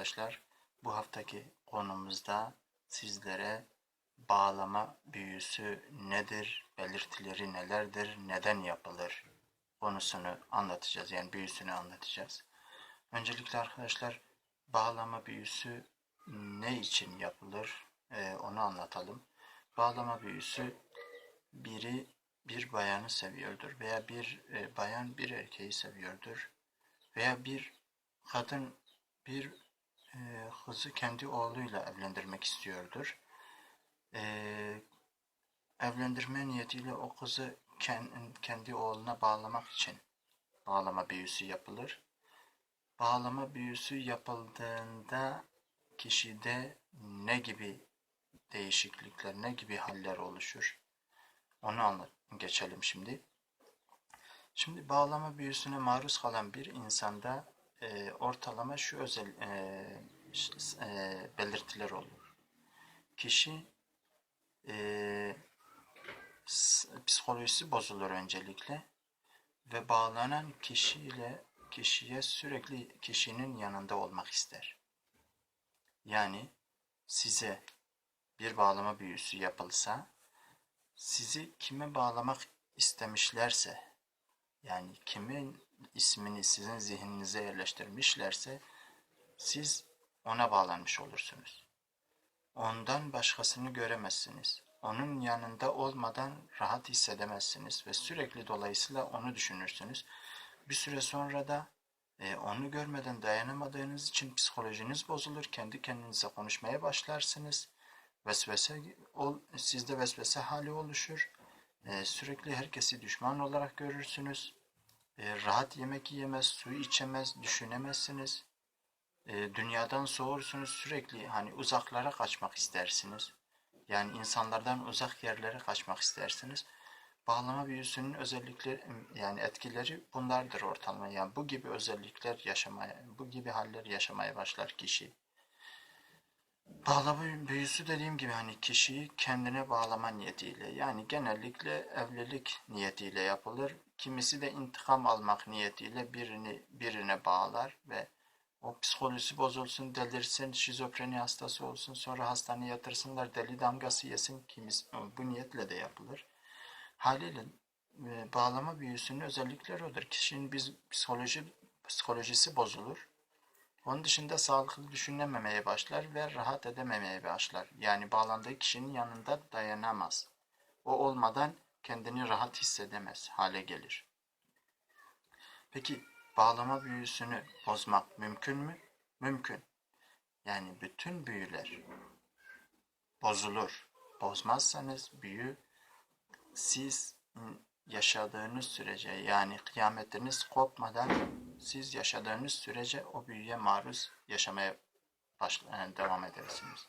arkadaşlar. Bu haftaki konumuzda sizlere bağlama büyüsü nedir, belirtileri nelerdir, neden yapılır konusunu anlatacağız. Yani büyüsünü anlatacağız. Öncelikle arkadaşlar bağlama büyüsü ne için yapılır Ee, onu anlatalım. Bağlama büyüsü biri bir bayanı seviyordur veya bir e, bayan bir erkeği seviyordur veya bir kadın bir e, kızı kendi oğluyla evlendirmek istiyordur. E, evlendirme niyetiyle o kızı ken- kendi oğluna bağlamak için bağlama büyüsü yapılır. Bağlama büyüsü yapıldığında kişide ne gibi değişiklikler, ne gibi haller oluşur? Onu anlat geçelim şimdi. Şimdi bağlama büyüsüne maruz kalan bir insanda e, ortalama şu özel e, e, belirtiler olur. Kişi e, psikolojisi bozulur öncelikle ve bağlanan kişiyle kişiye sürekli kişinin yanında olmak ister. Yani size bir bağlama büyüsü yapılsa sizi kime bağlamak istemişlerse yani kimin ismini sizin zihninize yerleştirmişlerse siz ona bağlanmış olursunuz. Ondan başkasını göremezsiniz. Onun yanında olmadan rahat hissedemezsiniz ve sürekli dolayısıyla onu düşünürsünüz. Bir süre sonra da e, onu görmeden dayanamadığınız için psikolojiniz bozulur. Kendi kendinize konuşmaya başlarsınız. Vesvese ol, sizde vesvese hali oluşur. E, sürekli herkesi düşman olarak görürsünüz. E, rahat yemek yiyemez, su içemez, düşünemezsiniz. E, dünyadan soğursunuz sürekli hani uzaklara kaçmak istersiniz. Yani insanlardan uzak yerlere kaçmak istersiniz. Bağlama büyüsünün özellikleri yani etkileri bunlardır ortalama. Yani bu gibi özellikler yaşamaya, bu gibi haller yaşamaya başlar kişi. Bağlama büyüsü dediğim gibi hani kişiyi kendine bağlama niyetiyle yani genellikle evlilik niyetiyle yapılır. Kimisi de intikam almak niyetiyle birini birine bağlar ve o psikolojisi bozulsun, delirsin, şizofreni hastası olsun, sonra hastaneye yatırsınlar, deli damgası yesin. Kimisi bu niyetle de yapılır. Haliyle e, bağlama büyüsünün özellikleri odur. Kişinin biz psikoloji psikolojisi bozulur. Onun dışında sağlıklı düşünememeye başlar ve rahat edememeye başlar. Yani bağlandığı kişinin yanında dayanamaz. O olmadan kendini rahat hissedemez hale gelir. Peki bağlama büyüsünü bozmak mümkün mü? Mümkün. Yani bütün büyüler bozulur. Bozmazsanız büyü siz yaşadığınız sürece yani kıyametiniz kopmadan siz yaşadığınız sürece o büyüye maruz yaşamaya başla, yani devam edersiniz.